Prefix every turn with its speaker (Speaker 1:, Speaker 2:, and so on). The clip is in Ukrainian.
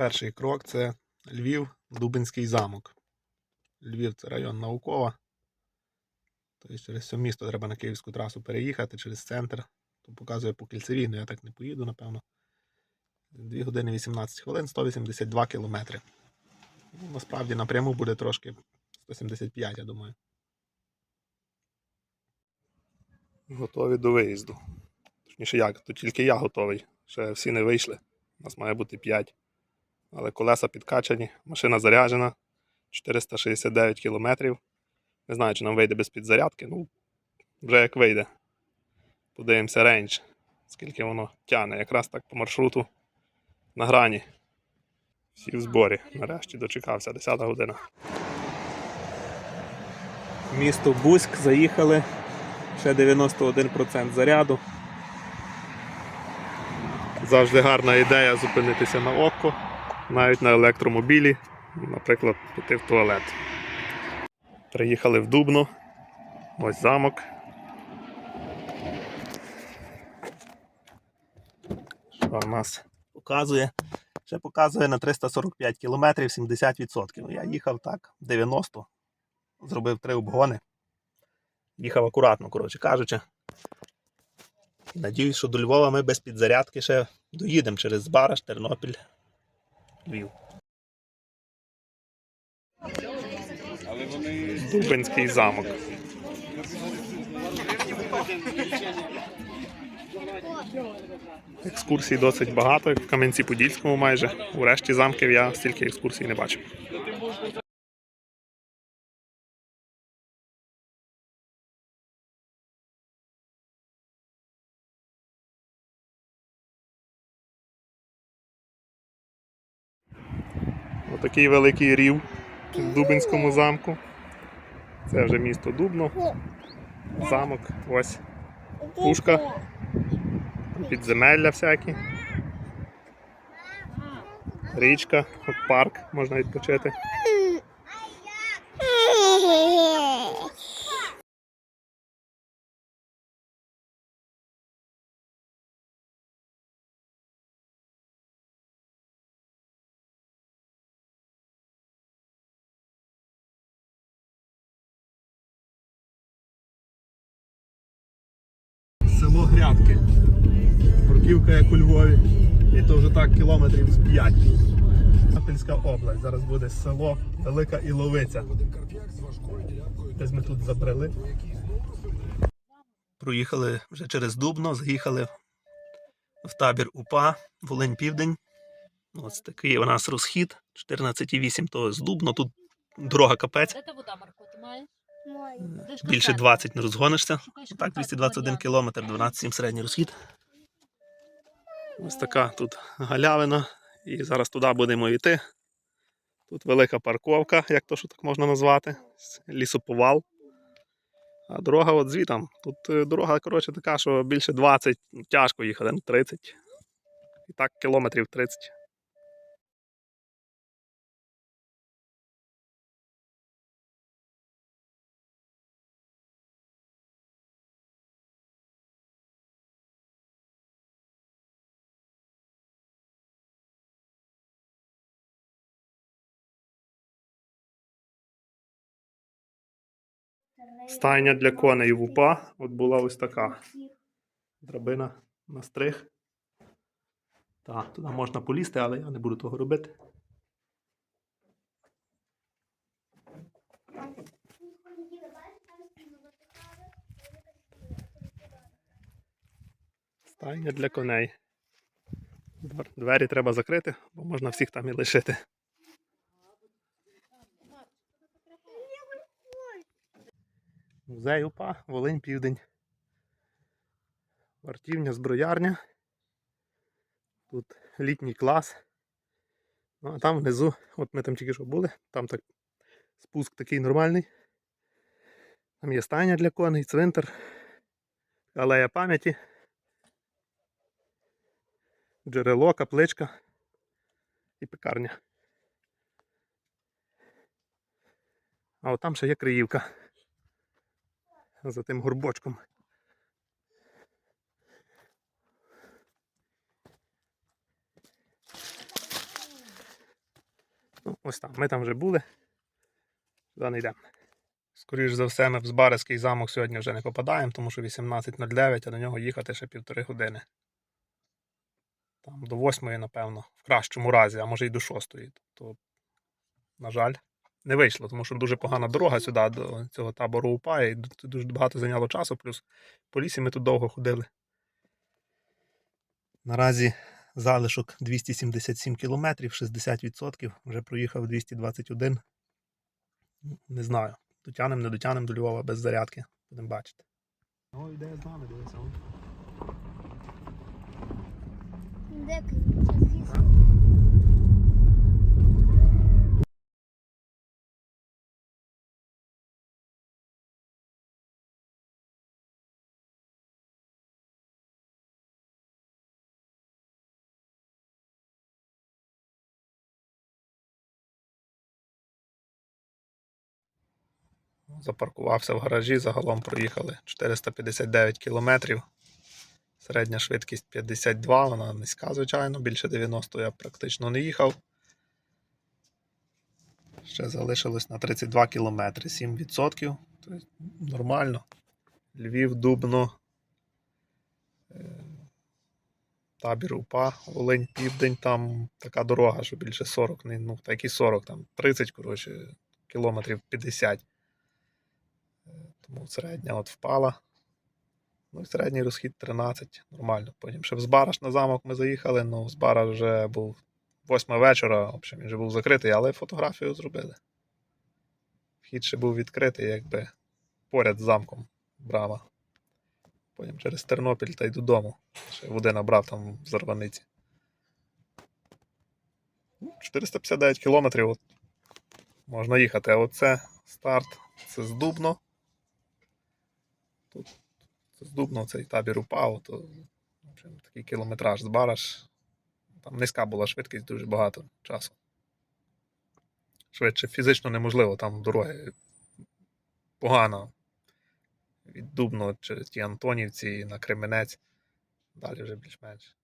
Speaker 1: Перший крок це Львів, Дубинський замок. Львів це район наукова. Тобто через все місто треба на київську трасу переїхати через центр. Тут показує по кільцевій, але я так не поїду, напевно. 2 години 18 хвилин, 182 кілометри. Ну, насправді напряму буде трошки 175, я думаю. Готові до виїзду. Точніше як, то тільки я готовий. Ще всі не вийшли. У нас має бути 5. Але колеса підкачані, машина заряджена. 469 кілометрів. Не знаю, чи нам вийде без підзарядки. Ну, вже як вийде. Подивимося рейндж, скільки воно тягне. Якраз так по маршруту на грані. Всі в зборі. Нарешті дочекався, 10 година. Місто Бузьк заїхали. Ще 91% заряду. Завжди гарна ідея зупинитися на око, навіть на електромобілі, наприклад, піти в туалет. Приїхали в Дубно. Ось замок. Що в нас показує? Ще показує на 345 кілометрів 70%. Ну, Я їхав так, 90, зробив три обгони. Їхав акуратно, коротше кажучи. Надіюсь, що до Львова ми без підзарядки ще доїдемо через Збараж, Тернопіль, Львів. Дубинський замок. Екскурсій досить багато, як в Кам'янці-Подільському майже. У решті замків я стільки екскурсій не бачив. Отакий великий рів в Дубинському замку. Це вже місто Дубно. Замок, ось пушка, підземелля всякі. Річка, парк, можна відпочити. Село Грядки. Бурківка як у Львові. І то вже так кілометрів з 5. Апельська область. Зараз буде село Велика Іловиця. Десь ми тут забрели. Проїхали вже через Дубно, заїхали в табір УПА, Волинь Південь. Ось такий у нас розхід. 14,8 то з Дубно. Тут дорога капець. Більше 20 не розгонишся. Так, 221
Speaker 2: Мар'ян.
Speaker 1: кілометр, 12,7 середній розхід. Ось така тут галявина. І зараз туди будемо йти. Тут велика парковка, як то що так можна назвати. Лісоповал. А дорога от звітам. Тут е, дорога, коротше, така, що більше 20, ну, тяжко їхати, ну 30. І так кілометрів 30. Стайня для коней в УПА от була ось така. Драбина на стриг. Так, туди можна полізти, але я не буду того робити. Стайня для коней. Двері треба закрити, бо можна всіх там і лишити. Музей УПА, Волинь Південь. Вартівня, зброярня. Тут літній клас. Ну, а там внизу, от ми там тільки що були, там так спуск такий нормальний. Там є стайня для коней, цвинтар, алея пам'яті, джерело, капличка і пекарня. А от там ще є Криївка. За тим горбочком. ось там. Ми там вже були. Сюди не йдемо. Скоріше за все, ми в Збаразький замок сьогодні вже не попадаємо, тому що 18.09, а до нього їхати ще півтори години. Там до восьмої, напевно, в кращому разі, а може й до шостої. Тобто, на жаль, не вийшло, тому що дуже погана дорога сюди до цього табору УПА, і дуже багато зайняло часу, плюс по лісі ми тут довго ходили. Наразі залишок 277 кілометрів, 60%, вже проїхав 221. Ну, Не знаю. Дотянем, не дотянем до Львова без зарядки. Будемо бачити. О, йде з нами, дивися.
Speaker 3: Де
Speaker 1: Запаркувався в гаражі, загалом проїхали 459 кілометрів. Середня швидкість 52, вона низька, звичайно, більше 90 я практично не їхав. Ще залишилось на 32 кілометри, 7%. Тобто нормально. Львів, Дубно, е, табір УПА, Волинь, Південь, там така дорога, що більше 40, ну, так і 40, там 30, коротше, кілометрів 50. Тому середня от впала. Ну і середній розхід 13, нормально. Потім ще в Збараж на замок ми заїхали, ну Збараж вже був 8 вечора, в общем, він вже був закритий, але фотографію зробили. Вхід ще був відкритий, якби поряд з замком брама. Потім через Тернопіль та й додому. Ще води набрав там в Зарваниці. Ну, 459 кілометрів от, можна їхати. А оце старт, це з Дубно. Тут з Дубно цей табір упав, то общем, такий кілометраж з Бараш. Там низька була швидкість дуже багато часу. Швидше фізично неможливо, там дороги погано. Від Дубно через ті Антонівці на Кременець. Далі вже більш-менш.